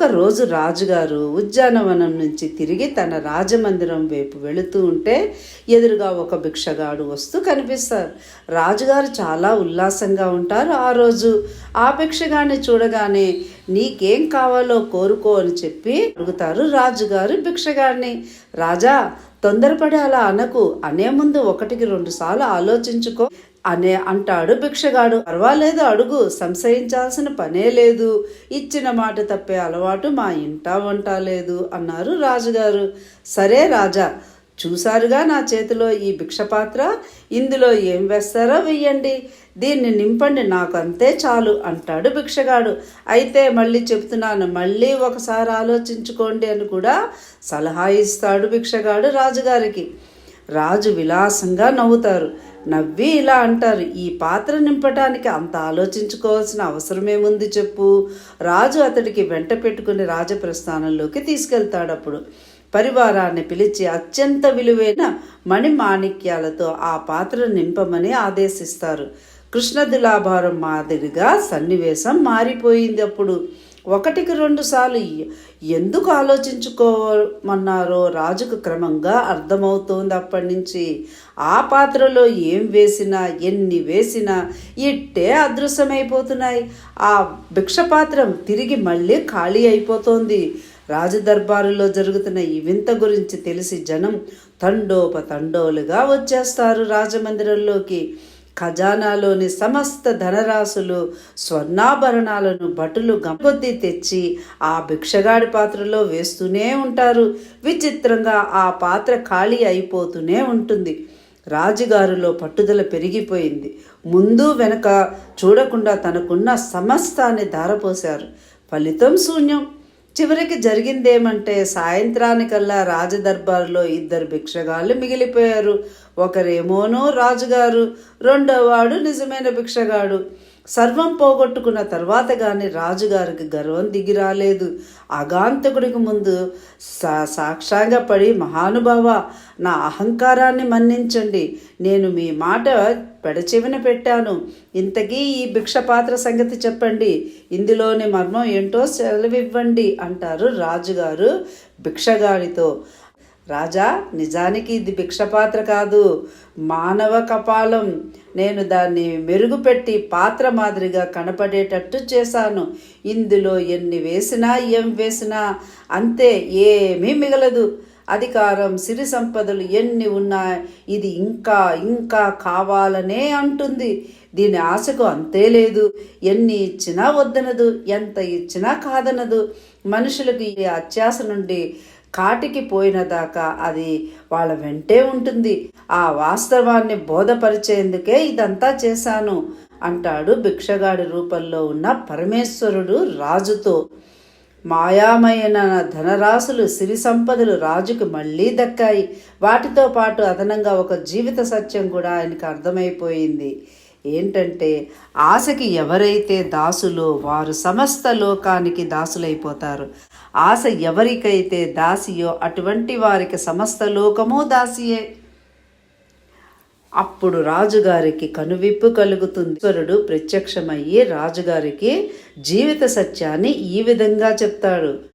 ఒకరోజు రాజుగారు ఉద్యానవనం నుంచి తిరిగి తన రాజమందిరం వైపు వెళుతూ ఉంటే ఎదురుగా ఒక భిక్షగాడు వస్తూ కనిపిస్తారు. రాజుగారు చాలా ఉల్లాసంగా ఉంటారు. ఆ రోజు ఆ భిక్షగాడిని చూడగానే నీకేం కావాలో కోరుకో అని చెప్పి అడుగుతారు రాజుగారు భిక్షగాడిని. రాజా తొందరపడి అలా అనకు. అనే ముందు ఒకటికి రెండు సార్లు ఆలోచించుకో. అనే అంటాడు భిక్షగాడు. పర్వాలేదు అడుగు. సంశయించాల్సిన పనే లేదు. ఇచ్చిన మాట తప్పే అలవాటు మా ఇంట వంట లేదు అన్నారు రాజుగారు. సరే రాజా చూసారుగా నా చేతిలో ఈ భిక్షపాత్ర. ఇందులో ఏం వేస్తారో వెయ్యండి. దీన్ని నింపండి నాకు అంతే చాలు అంటాడు భిక్షగాడు. అయితే మళ్ళీ చెప్తున్నాను మళ్ళీ ఒకసారి ఆలోచించుకోండి అని కూడా సలహా ఇస్తాడు భిక్షగాడు రాజుగారికి. రాజు విలాసంగా నవ్వుతారు. నవ్వి ఇలా అంటారు ఈ పాత్ర నింపటానికి అంత ఆలోచించుకోవాల్సిన అవసరమేముంది చెప్పు. రాజు అతడికి వెంట పెట్టుకుని రాజప్రస్థానంలోకి తీసుకెళ్తాడు అప్పుడు పరివారాన్ని పిలిచి అత్యంత విలువైన మణిమాణిక్యాలతో ఆ పాత్ర నింపమని ఆదేశిస్తారు. కృష్ణదులాభారం మాదిరిగా సన్నివేశం మారిపోయింది అప్పుడు. ఒకటికి రెండు సార్లు ఎందుకు ఆలోచించుకోమన్నారో రాజుకు క్రమంగా అర్థమవుతోంది అప్పటి నుంచి. ఆ పాత్రలో ఏం వేసినా ఎన్ని వేసినా ఇట్టే అదృశ్యమైపోతున్నాయి. ఆ భిక్షపాత్రం తిరిగి మళ్ళీ ఖాళీ అయిపోతోంది. రాజదర్బారులో జరుగుతున్న ఈ వింత గురించి తెలిసి జనం తండోపతండోలుగా వచ్చేస్తారు రాజమందిరంలోకి. ఖజానాలోని సమస్త ధనరాశులు స్వర్ణాభరణాలను భటులు గంపొద్ది తెచ్చి ఆ భిక్షగాడి పాత్రలో వేస్తూనే ఉంటారు. విచిత్రంగా ఆ పాత్ర ఖాళీ అయిపోతూనే ఉంటుంది. రాజుగారిలో పట్టుదల పెరిగిపోయింది. ముందు వెనక చూడకుండా తనకున్న సమస్తాన్ని ధారపోశారు. ఫలితం శూన్యం. చివరికి జరిగిందేమంటే సాయంత్రానికల్లా రాజదర్బార్లో ఇద్దరు భిక్షగాళ్ళు మిగిలిపోయారు. ఒకరేమోనో రాజుగారు రెండోవాడు నిజమైన భిక్షగాడు. సర్వం పోగొట్టుకున్న తర్వాత కానీ రాజుగారికి గర్వం దిగి రాలేదు. అగాంతకుడికి ముందు సా సాక్షాంగా పడి మహానుభావ నా అహంకారాన్ని మన్నించండి. నేను మీ మాట పెడచెవిన పెట్టాను. ఇంతకీ ఈ భిక్షపాత్ర సంగతి చెప్పండి. ఇందులోని మర్మం ఏంటో సెలవివ్వండి అంటారు రాజుగారు భిక్షగాడితో. రాజా నిజానికి ఇది భిక్షపాత్ర కాదు. మానవ కపాలం. నేను దాన్ని మెరుగుపెట్టి పాత్ర మాదిరిగా కనపడేటట్టు చేశాను. ఇందులో ఎన్ని వేసినా ఏం వేసినా అంతే ఏమీ మిగలదు. అధికారం సిరి సంపదలు ఎన్ని ఉన్నా ఇది ఇంకా ఇంకా కావాలనే అంటుంది. దీని ఆశకు అంతే లేదు. ఎన్ని ఇచ్చినా వద్దనదు ఎంత ఇచ్చినా కాదనదు. మనుషులకు ఈ అత్యాస నుండి కాటికి పోయిన దాకా అది వాళ్ళ వెంటే ఉంటుంది. ఆ వాస్తవాన్ని బోధపరిచేందుకే ఇదంతా చేశాను అంటాడు భిక్షగాడి రూపంలో ఉన్న పరమేశ్వరుడు రాజుతో. మాయామైన ధనరాశులు సిరి సంపదలు రాజుకు మళ్ళీ దక్కాయి. వాటితో పాటు అదనంగా ఒక జీవిత సత్యం కూడా ఆయనకు అర్థమైపోయింది. ఏంటంటే ఆశకి ఎవరైతే దాసులో వారు సమస్త లోకానికి దాసులైపోతారు. ఆశ ఎవరికైతే దాసియో అటువంటి వారికి సమస్త లోకము దాసియే. అప్పుడు రాజుగారికి కనువిప్పు కలుగుతుంది. ఈశ్వరుడు ప్రత్యక్షమయ్యి రాజుగారికి జీవిత సత్యాన్ని ఈ విధంగా చెప్తాడు.